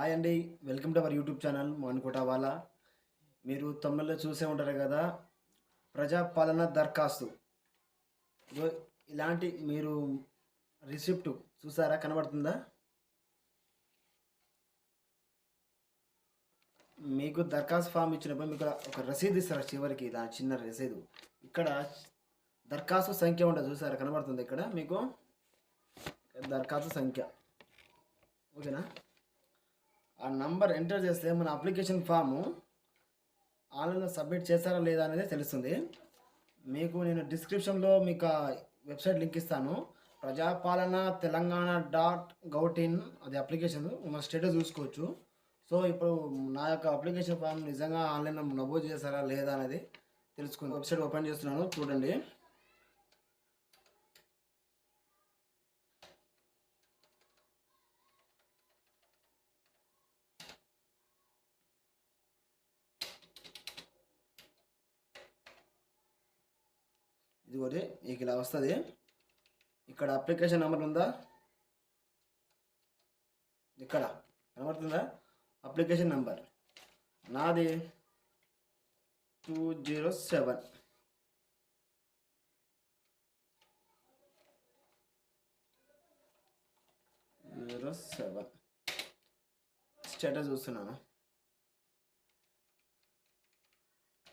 Hi అండి welcome to our YouTube channel Manukota వాళ్ళ మీరు తమిళలో చూసే ఉంటారు కదా ప్రజాపాలన దరఖాస్తు. ఇలాంటి మీరు రిసిప్ట్ చూసారా కనబడుతుందా? మీకు దరఖాస్తు ఫామ్ ఇచ్చినప్పుడు మీకు ఒక రసీదు ఇస్తారు చివరికి దాని చిన్న రసీదు? ఇక్కడ దరఖాస్తు సంఖ్య ఉంటుంది చూసారా కనబడుతుంది ఇక్కడ మీకు? దరఖాస్తు సంఖ్య. ఓకేనా? ఆ నంబర్ ఎంటర్ చేస్తే మన అప్లికేషన్ ఫాము ఆన్లైన్లో సబ్మిట్ చేస్తారా లేదా అనేది తెలుస్తుంది. మీకు నేను డిస్క్రిప్షన్లో మీకు వెబ్సైట్ లింక్ ఇస్తాను. Prajapalana Telangana dot gov in అది అప్లికేషన్. మన స్టేటస్ చూసుకోవచ్చు. సో ఇప్పుడు నా యొక్క అప్లికేషన్ ఫామ్ నిజంగా ఆన్లైన్లో నమోదు చేస్తారా లేదా అనేది తెలుసుకుని వెబ్సైట్ ఓపెన్ చేస్తున్నాను. చూడండి. ఇది ఒకటి మీకు ఇలా వస్తుంది. ఇక్కడ అప్లికేషన్ నెంబర్ ఉందా? ఇక్కడ కనబడుతుందా? అప్లికేషన్ నెంబర్ నాది two zero seven zero seven status చూస్తున్నాను.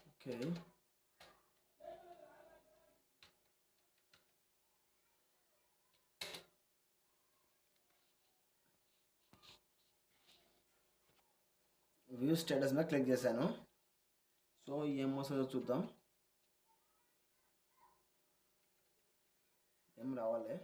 ఓకే వ్యూ స్టేటస్ మీద క్లిక్ చేశాను. సో ఏం వస్తుందో చూద్దాం. ఏం రావాలి.